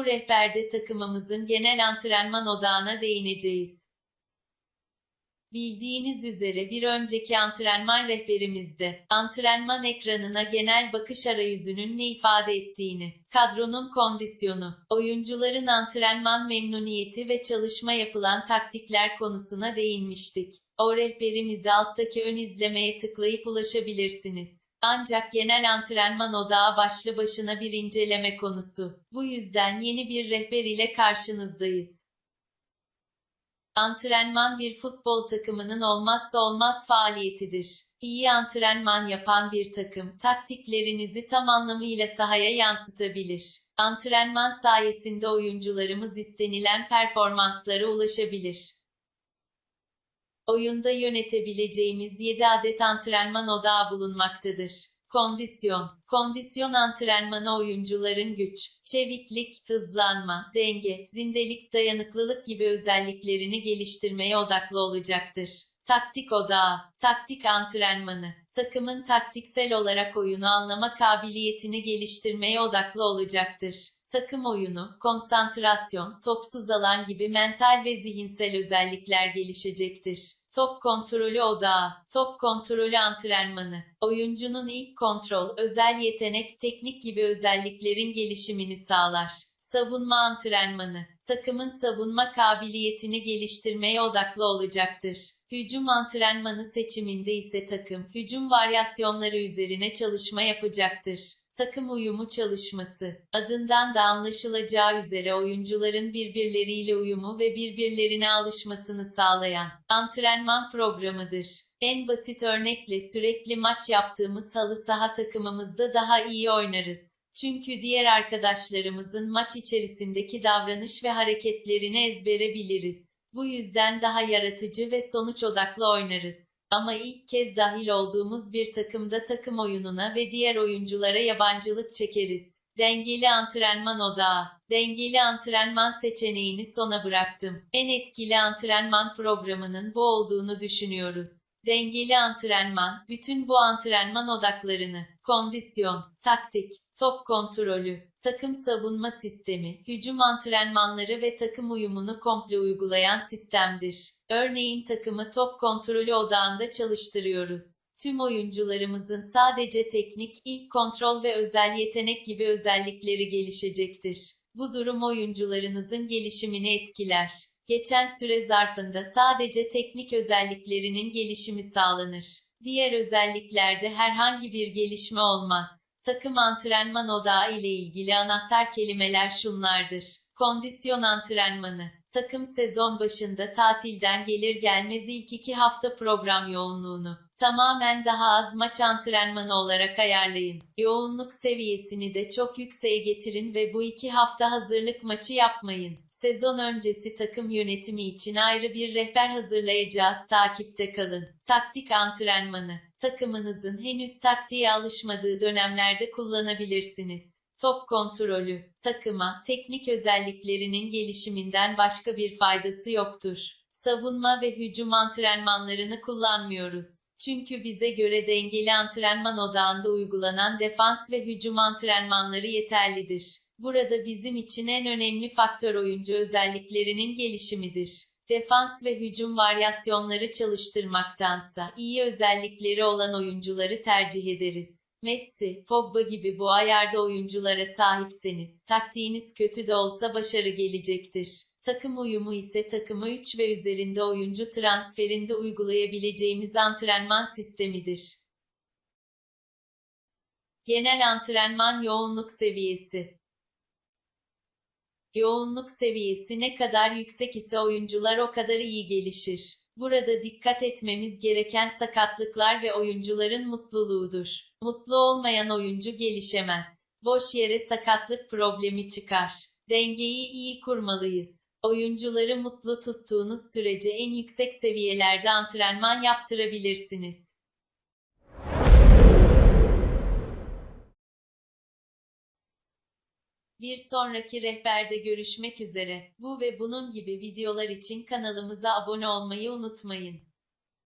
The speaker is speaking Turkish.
Bu rehberde takımımızın genel antrenman odağına değineceğiz. Bildiğiniz üzere bir önceki antrenman rehberimizde, antrenman ekranına genel bakış arayüzünün ne ifade ettiğini, kadronun kondisyonu, oyuncuların antrenman memnuniyeti ve çalışma yapılan taktikler konusuna değinmiştik. O rehberimizi alttaki ön izlemeye tıklayıp ulaşabilirsiniz. Ancak genel antrenman odağı başlı başına bir inceleme konusu. Bu yüzden yeni bir rehber ile karşınızdayız. Antrenman bir futbol takımının olmazsa olmaz faaliyetidir. İyi antrenman yapan bir takım, taktiklerinizi tam anlamıyla sahaya yansıtabilir. Antrenman sayesinde oyuncularımız istenilen performanslara ulaşabilir. Oyunda yönetebileceğimiz 7 adet antrenman odağı bulunmaktadır. Kondisyon. Kondisyon antrenmanı oyuncuların güç, çeviklik, hızlanma, denge, zindelik, dayanıklılık gibi özelliklerini geliştirmeye odaklı olacaktır. Taktik odağı. Taktik antrenmanı. Takımın taktiksel olarak oyunu anlama kabiliyetini geliştirmeye odaklı olacaktır. Takım oyunu, konsantrasyon, topsuz alan gibi mental ve zihinsel özellikler gelişecektir. Top kontrolü odağı, top kontrolü antrenmanı, oyuncunun ilk kontrol, özel yetenek, teknik gibi özelliklerin gelişimini sağlar. Savunma antrenmanı, takımın savunma kabiliyetini geliştirmeye odaklı olacaktır. Hücum antrenmanı seçiminde ise takım, hücum varyasyonları üzerine çalışma yapacaktır. Takım uyumu çalışması. Adından da anlaşılacağı üzere oyuncuların birbirleriyle uyumu ve birbirlerine alışmasını sağlayan antrenman programıdır. En basit örnekle sürekli maç yaptığımız halı saha takımımızda daha iyi oynarız. Çünkü diğer arkadaşlarımızın maç içerisindeki davranış ve hareketlerini ezbere biliriz. Bu yüzden daha yaratıcı ve sonuç odaklı oynarız. Ama ilk kez dahil olduğumuz bir takımda takım oyununa ve diğer oyunculara yabancılık çekeriz. Dengeli antrenman odağı. Dengeli antrenman seçeneğini sona bıraktım. En etkili antrenman programının bu olduğunu düşünüyoruz. Dengeli antrenman, bütün bu antrenman odaklarını, kondisyon, taktik, top kontrolü, takım savunma sistemi, hücum antrenmanları ve takım uyumunu komple uygulayan sistemdir. Örneğin takımı top kontrolü odağında çalıştırıyoruz. Tüm oyuncularımızın sadece teknik, ilk kontrol ve özel yetenek gibi özellikleri gelişecektir. Bu durum oyuncularınızın gelişimini etkiler. Geçen süre zarfında sadece teknik özelliklerinin gelişimi sağlanır. Diğer özelliklerde herhangi bir gelişme olmaz. Takım antrenman odağı ile ilgili anahtar kelimeler şunlardır. Kondisyon antrenmanı. Takım sezon başında tatilden gelir gelmez ilk iki hafta program yoğunluğunu tamamen daha az maç antrenmanı olarak ayarlayın. Yoğunluk seviyesini de çok yükseğe getirin ve bu iki hafta hazırlık maçı yapmayın. Sezon öncesi takım yönetimi için ayrı bir rehber hazırlayacağız. Takipte kalın. Taktik antrenmanı. Takımınızın henüz taktiğe alışmadığı dönemlerde kullanabilirsiniz. Top kontrolü, takıma, teknik özelliklerinin gelişiminden başka bir faydası yoktur. Savunma ve hücum antrenmanlarını kullanmıyoruz. Çünkü bize göre dengeli antrenman odağında uygulanan defans ve hücum antrenmanları yeterlidir. Burada bizim için en önemli faktör oyuncu özelliklerinin gelişimidir. Defans ve hücum varyasyonları çalıştırmaktansa iyi özellikleri olan oyuncuları tercih ederiz. Messi, Pogba gibi bu ayarda oyunculara sahipseniz, taktiğiniz kötü de olsa başarı gelecektir. Takım uyumu ise takımı 3 ve üzerinde oyuncu transferinde uygulayabileceğimiz antrenman sistemidir. Genel antrenman yoğunluk seviyesi Yoğunluk seviyesi ne kadar yüksek ise oyuncular o kadar iyi gelişir. Burada dikkat etmemiz gereken sakatlıklar ve oyuncuların mutluluğudur. Mutlu olmayan oyuncu gelişemez. Boş yere sakatlık problemi çıkar. Dengeyi iyi kurmalıyız. Oyuncuları mutlu tuttuğunuz sürece en yüksek seviyelerde antrenman yaptırabilirsiniz. Bir sonraki rehberde görüşmek üzere. Bu ve bunun gibi videolar için kanalımıza abone olmayı unutmayın.